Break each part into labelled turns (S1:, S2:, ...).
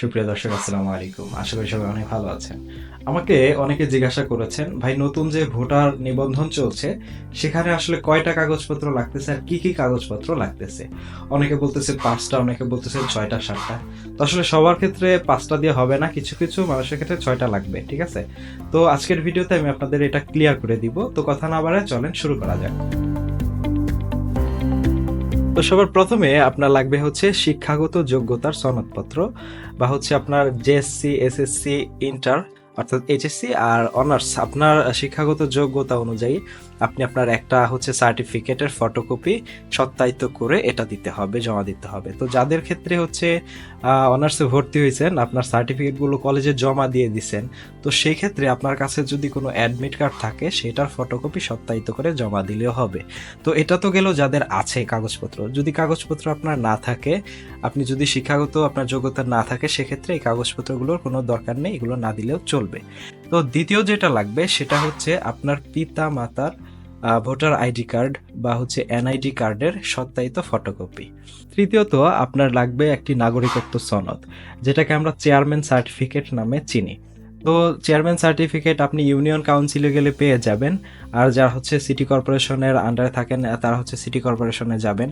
S1: সুপ্রিয় দর্শক, আসসালামু আলাইকুম। আশা করি সবাই অনেক ভালো আছেন। আমাকে অনেকে জিজ্ঞাসা করেছেন, ভাই, নতুন যে ভোটার নিবন্ধন চলছে, সেখানে আসলে কয়টা কাগজপত্র লাগতেছে আর কি কি কাগজপত্র লাগতেছে? অনেকে বলতেছে পাঁচটা, অনেকে বলতেছে ছয়টা, সাতটা। তো আসলে সবার ক্ষেত্রে পাঁচটা দিয়ে হবে না, কিছু কিছু মানুষের ক্ষেত্রে ছয়টা লাগবে, ঠিক আছে? তো আজকের ভিডিওতে আমি আপনাদের এটা ক্লিয়ার করে দিব। তো কথা না বাড়ায় চলেন, শুরু করা যাক। তো সবার প্রথমে আপনার লাগবে হচ্ছে শিক্ষাগত যোগ্যতার সনদপত্র বা হচ্ছে আপনার জেএসসি এসএসসি ইন্টার অর্থাৎ এইচএসসি আর অনার্স আপনার শিক্ষাগত যোগ্যতা অনুযায়ী আপনি আপনার একটা হচ্ছে সার্টিফিকেটের ফটোকপি সত্যায়িত করে এটা দিতে হবে, জমা দিতে হবে। তো যাদের ক্ষেত্রে হচ্ছে অনার্সে ভর্তি হয়েছেন, আপনার সার্টিফিকেটগুলো কলেজে জমা দিয়ে দিছেন, তো সেই ক্ষেত্রে আপনার কাছে যদি কোনো অ্যাডমিট কার্ড থাকে, সেটার ফটোকপি সত্যায়িত করে জমা দিলেও হবে। তো এটা তো গেল যাদের আছে কাগজপত্র। যদি কাগজপত্র আপনার না থাকে, আপনি যদি শিক্ষাগত আপনার যোগ্যতা না থাকে, সেক্ষেত্রে এই কাগজপত্রগুলোর কোনো দরকার নেই, এগুলো না দিলেও চলবে। তো দ্বিতীয় যেটা লাগবে, সেটা হচ্ছে আপনার পিতা মাতার ভোটার আইডি কার্ড বা হচ্ছে এনআইডি কার্ডের সত্যায়িত ফটোকপি। তৃতীয়ত, আপনার লাগবে একটি নাগরিকত্ব সনদ, যেটাকে আমরা চেয়ারম্যান সার্টিফিকেট নামে চিনি। তো চেয়ারম্যান সার্টিফিকেট আপনি ইউনিয়ন কাউন্সিলে গেলে পেয়ে যাবেন, আর যারা হচ্ছে সিটি কর্পোরেশনের আন্ডারে থাকেন, তারা হচ্ছে সিটি কর্পোরেশনে যাবেন।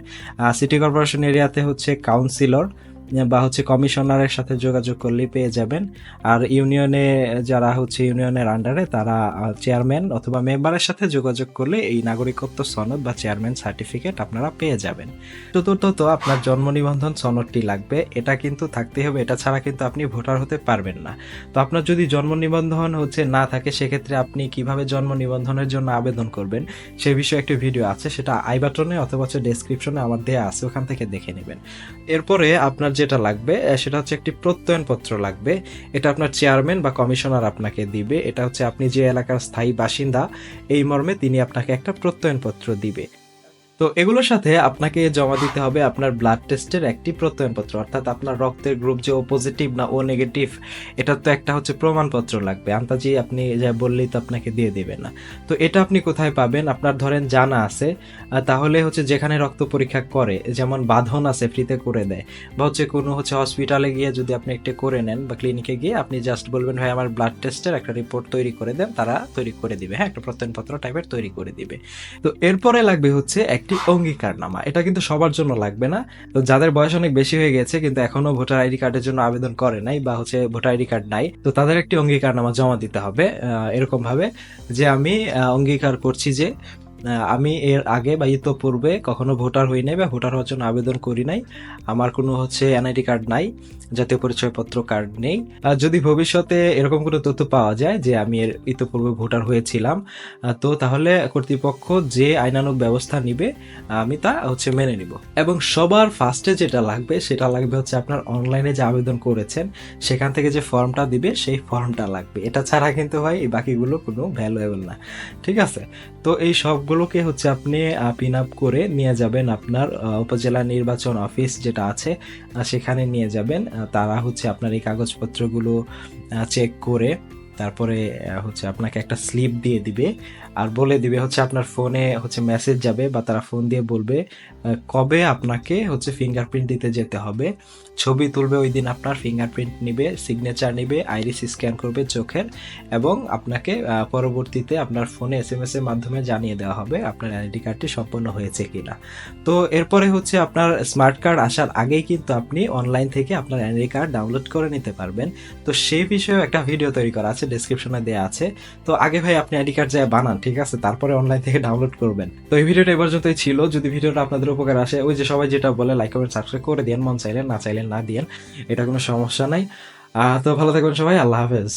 S1: সিটি কর্পোরেশন এরিয়াতে হচ্ছে কাউন্সিলর বা হচ্ছে কমিশনারের সাথে যোগাযোগ করলেই পেয়ে যাবেন। আর ইউনিয়নে যারা হচ্ছে ইউনিয়নের আন্ডারে তারা চেয়ারম্যান অথবা মেম্বারের সাথে যোগাযোগ করলে এই নাগরিকত্ব সনদ বা চেয়ারম্যান সার্টিফিকেট আপনারা পেয়ে যাবেন। চতুর্থত আপনার জন্ম নিবন্ধন সনদটি লাগবে। এটা কিন্তু থাকতে হবে, এটা ছাড়া কিন্তু আপনি ভোটার হতে পারবেন না। তো আপনার যদি জন্ম নিবন্ধন হচ্ছে না থাকে, সেক্ষেত্রে আপনি কীভাবে জন্ম নিবন্ধনের জন্য আবেদন করবেন, সে বিষয়ে একটি ভিডিও আছে, সেটা আই বাটনে অথবা ডেসক্রিপশনে আমার দেয়া আছে, ওখান থেকে দেখে নেবেন। এরপরে আপনার যেটা লাগবে সেটা হচ্ছে একটি প্রত্যয়নপত্র লাগবে। এটা আপনার চেয়ারম্যান বা কমিশনার আপনাকে দিবে। এটা হচ্ছে আপনি যে এলাকার স্থায়ী বাসিন্দা, এই মর্মে তিনি আপনাকে একটা প্রত্যয়নপত্র দিবে। তো এগুলোর সাথে আপনাকে জমা দিতে হবে আপনার ব্লাড টেস্টের একটি প্রত্যয়নপত্র, অর্থাৎ আপনার রক্তের গ্রুপ যে ও পজিটিভ না ও নেগেটিভ এটা তো একটা হচ্ছে প্রমাণপত্র লাগবে। আন্তাজি, আপনি যা বললেই তো আপনাকে দিয়ে দেবে না। তো এটা আপনি কোথায় পাবেন? আপনার ধরেন জানা আছে তাহলে হচ্ছে যেখানে রক্ত পরীক্ষা করে, যেমন বাঁধন আছে ফ্রিতে করে দেয়, বা হচ্ছে কোনো হচ্ছে হসপিটালে গিয়ে যদি আপনি একটা করে নেন, বা ক্লিনিকে গিয়ে আপনি জাস্ট বলবেন, ভাই, আমার ব্লাড টেস্টের একটা রিপোর্ট তৈরি করে দেন, তারা তৈরি করে দিবে। হ্যাঁ একটা প্রত্যয়নপত্র টাইপের তৈরি করে দিবে। তো এরপরে লাগবে হচ্ছে একটি অঙ্গীকারনামা। এটা কিন্তু সবার জন্য লাগবে না। তো যাদের বয়স অনেক বেশি হয়ে গেছে, কিন্তু এখনও ভোটার আইডি কার্ডের জন্য আবেদন করে নাই বা হচ্ছে ভোটার আইডি কার্ড নাই, তো তাদের একটি অঙ্গীকারনামা জমা দিতে হবে এরকম ভাবে যে আমি অঙ্গীকার করছি যে আমি এর আগে বা ইতোপূর্বে কখনো ভোটার হই নাই বা ভোটার হওয়ার জন্য আবেদন করি নাই। আমার কোনো হচ্ছে এনআইডি কার্ড নাই, জাতীয় পরিচয়পত্র কার্ড নেই। যদি ভবিষ্যতে এরকম কোনো তথ্য পাওয়া যায় যে আমি এর ইতোপূর্বে ভোটার হয়েছিলাম তো তাহলে কর্তৃপক্ষ যে আইনানুগ ব্যবস্থা নিবে, আমি তা হচ্ছে মেনে নিব। এবং সবার ফার্স্টে যেটা লাগবে, সেটা লাগবে হচ্ছে আপনার অনলাইনে যে আবেদন করেছেন, সেখান থেকে যে ফর্মটা দিবে, সেই ফর্মটা লাগবে। এটা ছাড়া কিন্তু ভাই বাকিগুলো কোনো ভ্যালুয়েবল না। ঠিক আছে? তো এই সবগুলোকে হচ্ছে আপনি পিন আপ করে নিয়ে যাবেন আপনার উপজেলা নির্বাচন অফিস যেটা আছে সেখানে নিয়ে যাবেন। তারা হচ্ছে আপনার এই কাগজপত্রগুলো চেক করে তারপরে হচ্ছে আপনাকে একটা স্লিপ দিয়ে দিবে। আর বলে দিবে হচ্ছে আপনার ফোনে হচ্ছে মেসেজ যাবে বা তারা ফোন দিয়ে বলবে কবে আপনাকে হচ্ছে ফিঙ্গারপ্রিন্ট দিতে যেতে হবে। ছবি তুলবে ওই দিন আপনার ফিঙ্গারপ্রিন্ট নিবে সিগনেচার নিবে আইরিস স্ক্যান করবে চোখের এবং আপনাকে পরবর্তীতে আপনার ফোনে এস এম এস এর মাধ্যমে জানিয়ে দেওয়া হবে আপনার আইডি কার্ডটি সম্পন্ন হয়েছে কিনা। তো এরপরে হচ্ছে আপনার স্মার্ট কার্ড আসার আগেই কিন্তু আপনি অনলাইন থেকে আপনার আইডি কার্ড ডাউনলোড করে নিতে পারবেন। তো সেই বিষয়েও একটা ভিডিও তৈরি করা আছে ডেসক্রিপশনে দেওয়া আছে। তো আগে ভাই আপনি আইডি কার্ড যায় বানান ঠিক আছে, তারপরে অনলাইন থেকে ডাউনলোড করবেন। তো এই ভিডিওটা এবার পর্যন্তই ছিল। যদি ভিডিওটা আপনাদের উপকার আসে, ওই যে সবাই যেটা বলে লাইক কমেন্ট সাবস্ক্রাইব করে দেন মন চাইলেন না চাইলেন না দিয়েন, এটা কোনো সমস্যা নাই। তো ভালো থাকবেন সবাই, আল্লাহ হাফেজ।